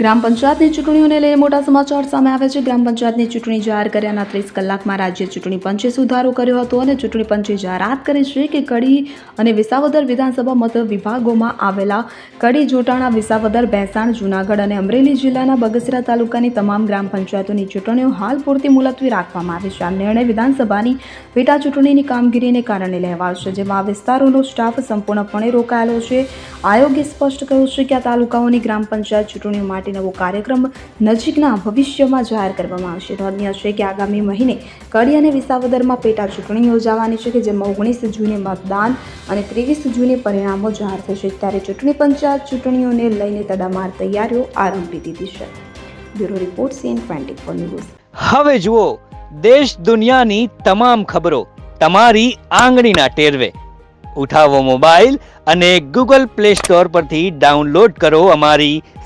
ગ્રામ પંચાયતની ચૂંટણીઓને લઈને મોટા સમાચાર સામે આવે છે. ગ્રામ પંચાયતની ચૂંટણી જાહેર કર્યાના ત્રીસ કલાકમાં રાજ્ય ચૂંટણી પંચે સુધારો કર્યો હતો અને ચૂંટણી પંચે જાહેરાત કરી છે કે કડી અને વિસાવદર વિધાનસભા મત વિભાગોમાં આવેલા કડી, જોટાણા, વિસાવદર, ભેંસાણ, જૂનાગઢ અને અમરેલી જિલ્લાના બગસરા તાલુકાની તમામ ગ્રામ પંચાયતોની ચૂંટણીઓ હાલ પૂરતી મુલતવી રાખવામાં આવી છે. આ નિર્ણય વિધાનસભાની પેટા ચૂંટણીની કામગીરીને કારણે લેવાયો છે, જેમાં આ વિસ્તારોનો સ્ટાફ સંપૂર્ણપણે રોકાયેલો છે. આયોગે સ્પષ્ટ કહ્યું છે કે આ તાલુકાઓની ગ્રામ પંચાયત ચૂંટણીઓ માટે નવો કાર્યક્રમ નજીકના ભવિષ્યમાં જાહેર કરવામાં આવશે. નોંધનીય છે કે આગામી મહિને કડી અને વિસાવદરમાં પેટા ચૂંટણી યોજાવાની છે કે જેમાં ઓગણીસ જૂને મતદાન અને ત્રેવીસ જૂને પરિણામો જાહેર થશે. ત્યારે ચૂંટણી પંચાયત ચૂંટણીઓને લઈને તડામાર તૈયારીઓ આરંભી દીધી છે. Bureau report CN twenty four news. હવે જુઓ, દેશ દુનિયાની તમામ ખબરો તમારી આંગળીના ટેરવે. ઉઠાવો મોબાઈલ અને ગૂગલ પ્લે સ્ટોર પરથી ડાઉનલોડ કરો અમારી